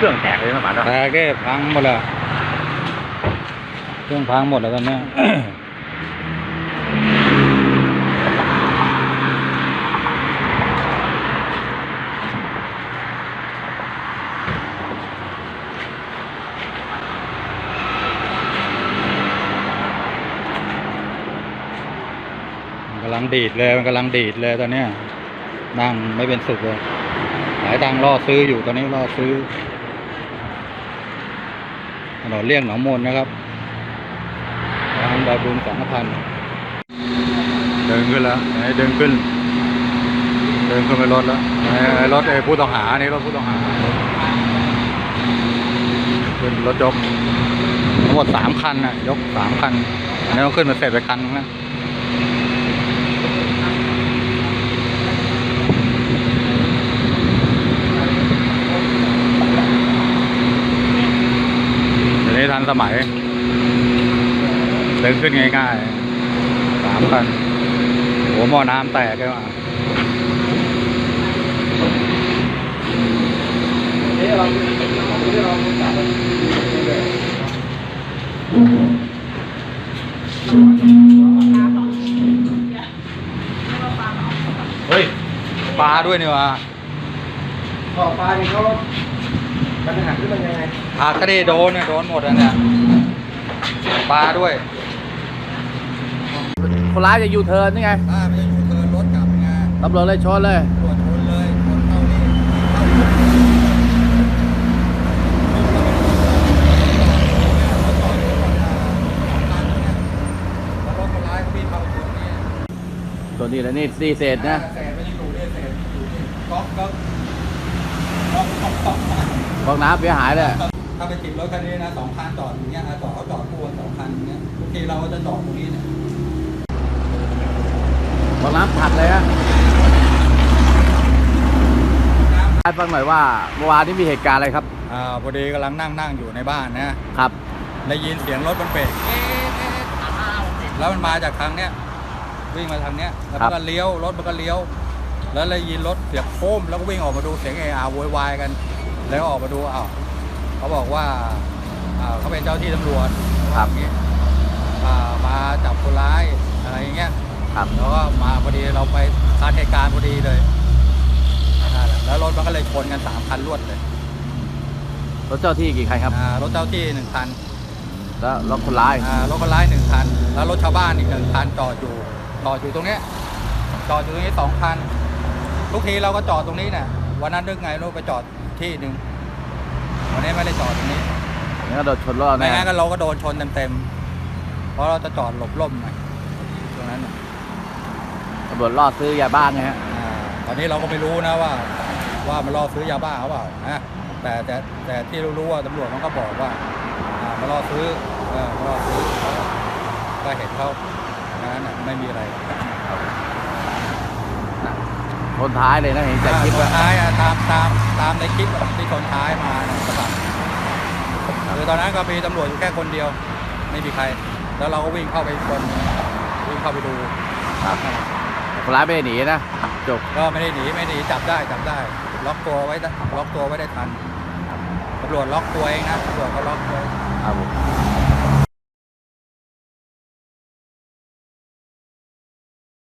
เครื่องแตกเลยนะป๋าเนาะแตกได้พังหมดแล้วเครื่องพังหมดแล้วตอนนี้กำลังดีดเลยมันกำลังดีดเลยตอนนี้นั่งไม่เป็นสุขเลย หลายตังค์ล่อซื้ออยู่ตอนนี้ล่อซื้อ ถนนเลี่ยงหนองมนนะครับทางดอยบุญสังพันธ์เดินขึ้นแล้วไอ้เดินขึ้น เดินขึ้นไปรถแล้วไอ้รถไอ้ผู้ต้องหานี่รถผู้ต้องหาขึ้นรถยกทั้งหมดสามคันนะยกสามคันอันนี้ต้องขึ้นมาเสร็จไปคันนึงนะ เดี๋ยวนี้ทัน สมัย เดินขึ้นง่ายๆสามคันหัวหม้อน้ำแตกเลยว่ะเฮ้ย ปลาด้วยนี่วะขอปลาเนี่ยเขา ปัญหาที่มันยังไงปลาก็ได้โดนเนี่ยโดนหมดอะเนี่ยปลาด้วย คนร้ายจะยูเทิร์นนี่ไงปลาไม่ได้อยู่เกินรถกลับไงตำรวจเลยชนเลย ตรวจชนเลยชนเข้านี่แล้วรถคนร้ายเขาวิ่งเข้าตัวนี้ตัวนี้แหละนี่ดีเศษนะเศษไม่ได้อยู่เนี่ยเศษอยู่นี่ก๊อกก๊อกก๊อกก๊อก ก๊อกฟองน้ำเสียหายเลยถ้าไปติดรถคันนี้นะสองคันจอดอย่างเงี้ยนะจอดเขาจอดคู่กันสองคันอย่างเงี้ยทุกทีเราก็จะจอดตรงนี้เนี่ยฟองน้ำผัดเลยฮะให้ฟังหน่อยว่าเมื่อวานนี้มีเหตุการณ์อะไรครับอ่าพอดีกำลังนั่งนั่งอยู่ในบ้านนะครับได้ยินเสียงรถมันเบรกเอ๊ะเอ๊ะแล้วมันมาจากทางเนี้ยวิ่งมาทางเนี้ยแล้วมันก็เลี้ยวรถมันก็เลี้ยว แล้วเลยยินรถเสียงโครมแล้วก็วิ่งออกมาดูเสียงเออาโวยวายกัน แล้วก็ออกมาดูอ้าวเขาบอกว่าอ่าเขาเป็นเจ้าที่ตำรวจครับอย่างงี้อ่ามาจับคนร้ายอะไรอย่างเงี้ย ครับ แล้วก็มาพอดีเราไปคาดเหตุการณ์พอดีเลยนั่นแหละแล้วรถมันก็เลยชนกันสามคันรวดเลยรถเจ้าที่กี่คันครับ อ่ารถเจ้าที่หนึ่งคันแล้วรถคนร้าย อ่ารถคนร้ายหนึ่งคัน แล้วรถชาวบ้านอีกหนึ่งคันจอดอยู่จอดอยู่ตรงเนี้ยจอดอยู่ตรงนี้สองคันทุกทีเราก็จอดตรงนี้เนี่ยวันนั้นนึกไงเราไปจอด ที่หนึ่งวันนี้ไม่ได้จอดตรงนี้งั้นก็โดนชนรถไม่แน่งั้นก็เราก็โดนชนเต็มๆเพราะเราจะจอดหลบร่มไงตรงนั้นน่ะตำรวจล่อซื้อยาบ้าไงฮะอ่าตอนนี้เราก็ไม่รู้นะว่า ว่ามันล่อซื้อยาบ้าเขาเปล่านะแต่แต่แต่ที่รู้ๆว่าตำรวจมันก็บอกว่าอ่ามาล่อซื้อเออมาล่อซื้อก็เห็นเขานั้นน่ะไม่มีอะไร คนท้ายเลยนะเห็นจากคลิปชว่านท้ายอะตามตาม ตามในคลิปอะที่ชนท้ายมานะกระบะคือตอนนั้นก็มีตำรวจอยู่แค่คนเดียว ไม่มีใคร แล้วเราก็วิ่งเข้าไปชนวิ่งเข้าไปดูครับคนร้ายไม่ได้หนีนะจบก็ไม่ได้หนีไม่หนีจับได้จับได้ ล็อกตัวไว้ได้ล็อกตัวไว้ได้ทันตำรวจล็อกตัวเองนะตำรวจก็ล็อกตัวครับผม